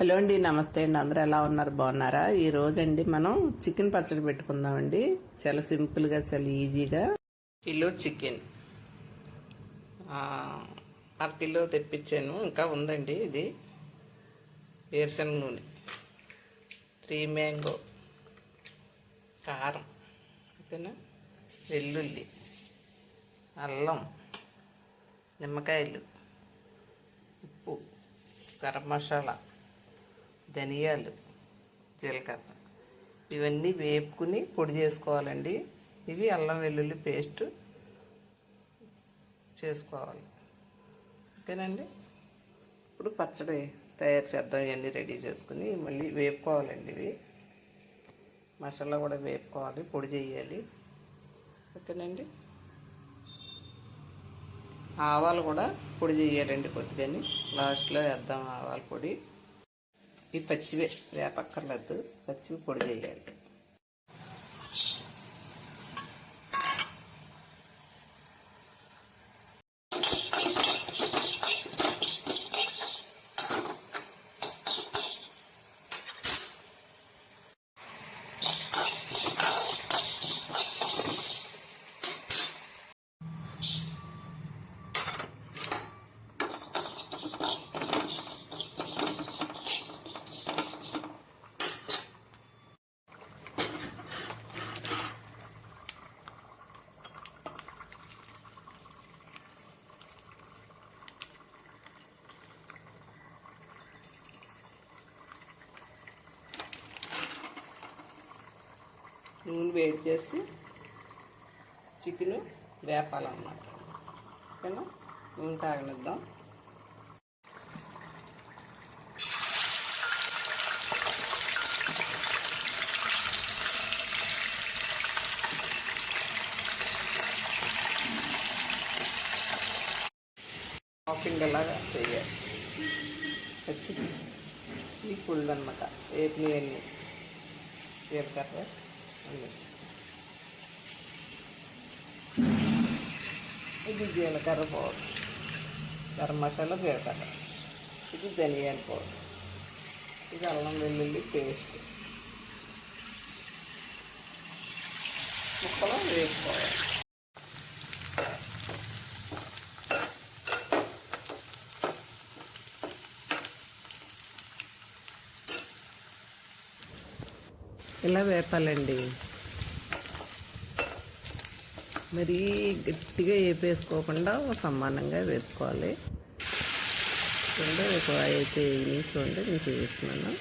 Hello అండి నమస్తే అండి. అందరూ ఎలా ఉన్నారు? బాగున్నారా? ఈ రోజు అండి మనం చికెన్ పచ్చడి పెట్టుకుందామండి. చాలా సింపుల్గా చాలా ఈజీగా. Kilo chicken. అర కిలో తెప్పించాను. ఇంకా ఉందండి ఇది. వేరుశనగ నూనె. Three mango. కారం. ఓకేనా? వెల్లుల్లి. అల్లం. నిమ్మకాయలు. ఉప్పు. గరం మసాలా. ధనియాలు జీలకర్ర. ఇవన్నీ వేపుకుని పొడి చేసుకోవాలండి. ఇవి అల్లం వెల్లుల్లి పేస్ట్ చేసుకోవాలి. ఓకేనండి? ఇప్పుడు పచ్చడి తయారు చేద్దాం ఇవన్నీ రెడీ చేసుకుని మళ్ళీ వేపుకోవాలండి ఇవి. మసాలా కూడా వేపుకోవాలి పొడి చేయాలి. ఓకేనండి? ఆవాలు కూడా పొడి చేయాలండి కొద్దిగాని. లాస్ట్లో వేద్దాం ఆవాల పొడి. ఈ పచ్చివే వేపక్కర్లేదు. పచ్చివి పొడి చేయాలి. నూనె వేడి చేసి చికెన్ వేపాలన్నమాట. ఓకేనా? నూనె తాగనిద్దాం. షాపింగ్ చేయాలి వచ్చి ఈ పుల్లు అనమాట వేపినవన్నీ. జీలకర్ర అన్నీ ఇది జీలకర్ర పౌడర్ గరం మసాలా జీలకర్ర ఇది ధనియాల పౌడర్ ఇది అల్లం వెల్లుల్లి పేస్ట్ ముక్కలు వేసుకోవాలి ఇలా వేపాలండి మరి గట్టిగా వేపేసుకోకుండా సమానంగా వేపుకోవాలి. చూడండి ఒక అయితే వేయి చూడండి నేను చూపిస్తున్నాను.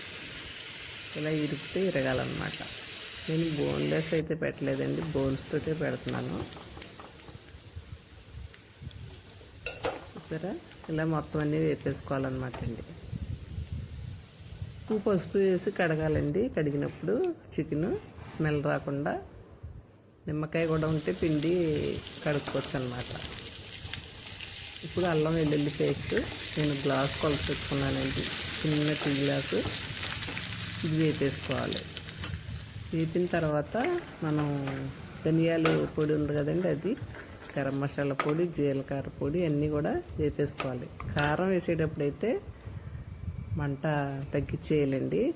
ఇలా ఇరిగితే ఇరగాలన్నమాట. నేను బోన్లెస్ అయితే పెట్టలేదండి బోన్స్ తోటే పెడుతున్నాను. చూసారా ఇలా మొత్తం అన్నీ వేపేసుకోవాలన్నమాట అండి. ఉప్పు పసుపు వేసి కడగాలండి కడిగినప్పుడు చికెన్ స్మెల్ రాకుండా నిమ్మకాయ కూడా ఉంటే పిండి కడుక్కోవచ్చు అనమాట ఇప్పుడు అల్లం వెల్లుల్లి పేస్ట్ నేను గ్లాస్ కొలత పెట్టుకున్నానండి. చిన్న టీ గ్లాసు. ఇది వేపేసుకోవాలి. వేపిన తర్వాత మనం ధనియాలు పొడి ఉంది కదండి అది గరం మసాలా పొడి జీలకర్ర పొడి అన్నీ కూడా వేపేసుకోవాలి. కారం వేసేటప్పుడైతే మంట తగ్గించేయాలండి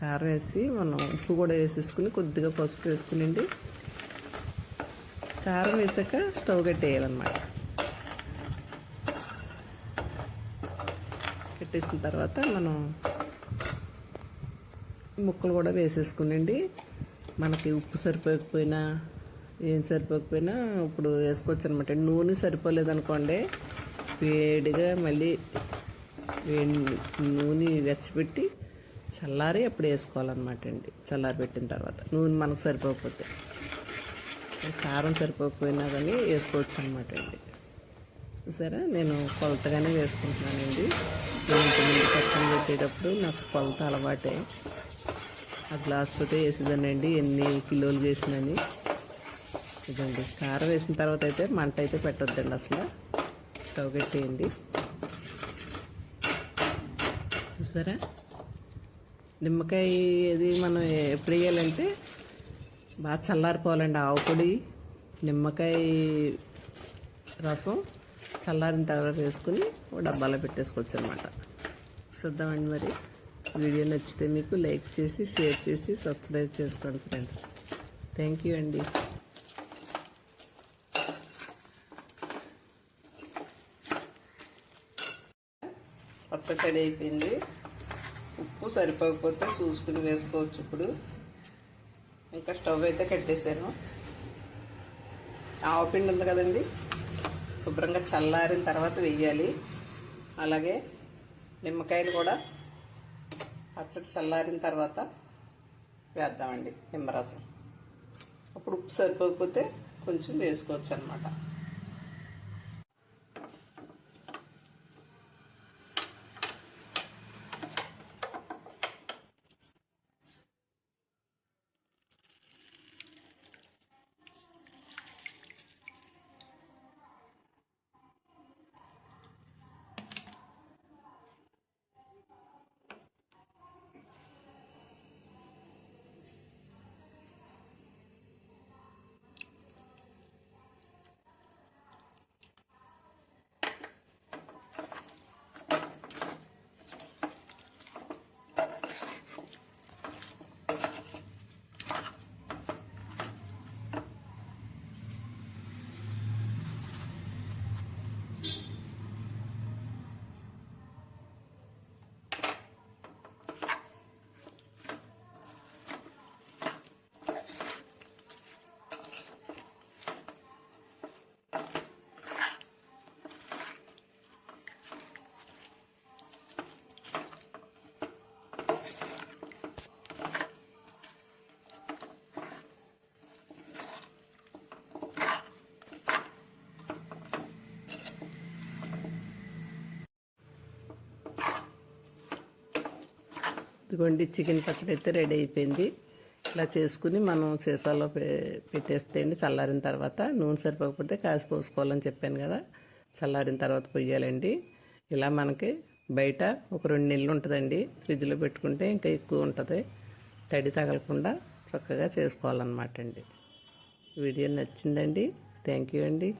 కారం వేసి మనం ఉప్పు కూడా వేసేసుకుని కొద్దిగా పసుపు వేసుకునండి కారం వేసాక స్టవ్ కట్టేయాలన్నమాట. కట్టేసిన తర్వాత మనం ముక్కలు కూడా వేసేసుకునండి మనకి ఉప్పు సరిపోకపోయినా ఏం సరిపోకపోయినా ఇప్పుడు వేసుకోవచ్చు అనమాట నూనె సరిపోలేదనుకోండి వేడిగా మళ్ళీ నూనె వెచ్చబెట్టి చల్లారి అప్పుడు వేసుకోవాలన్నమాట అండి. చల్లారి పెట్టిన తర్వాత. నూనె మనకు సరిపోకపోతే. కారం సరిపోకపోయినా కానీ వేసుకోవచ్చు అనమాట అండి. సరే నేను కొలతగానే వేసుకుంటున్నానండి ఇంటి పక్కన పెట్టేటప్పుడు నాకు కొలత అలవాటే. ఆ గ్లాస్ తోటే వేసేదానండి ఎన్ని కిలోలు వేసినని ఇదండి కారం వేసిన తర్వాత అయితే మంట అయితే పెట్టొద్దండి అసలు. స్టవ్ కట్టేయండి. చూసారా? నిమ్మకాయ అది మనం ఎప్పుడు వేయాలంటే బాగా చల్లారిపోవాలండి ఆవు పొడి నిమ్మకాయ రసం చల్లారిన తర్వాత వేసుకుని డబ్బాలో పెట్టేసుకోవచ్చు అనమాట చూద్దామండి మరి. వీడియో నచ్చితే మీకు లైక్ చేసి షేర్ చేసి సబ్స్క్రైబ్ చేసుకోండి ఫ్రెండ్స్. థ్యాంక్ యూ అండి. పచ్చడి అయిపోయింది. ఉప్పు సరిపోకపోతే చూసుకుని వేసుకోవచ్చు ఇప్పుడు. ఇంకా స్టవ్ అయితే కట్టేశాను. ఆవపిండి ఉంది కదండి. శుభ్రంగా చల్లారిన తర్వాత వెయ్యాలి అలాగే నిమ్మకాయలు కూడా పచ్చడి చల్లారిన తర్వాత వేద్దామండి నిమ్మరసం. అప్పుడు ఉప్పు సరిపోకపోతే కొంచెం వేసుకోవచ్చు అనమాట ఇదిగోండి చికెన్ పచ్చడి అయితే రెడీ అయిపోయింది. ఇలా చేసుకుని మనం సీసాలో పె- పెట్టేస్తే అండి చల్లారిన తర్వాత నూనె సరిపోకపోతే కాసి పోసుకోవాలని చెప్పాను కదా. చల్లారిన తర్వాత పొయ్యాలండి. ఇలా మనకి బయట ఒక రెండు నెలలు ఉంటుందండి. ఫ్రిడ్జ్లో పెట్టుకుంటే ఇంకా ఎక్కువ ఉంటుంది. తడి తగలకుండా చక్కగా చేసుకోవాలన్నమాట అండి. వీడియో నచ్చిందండి. థ్యాంక్ యూ అండి.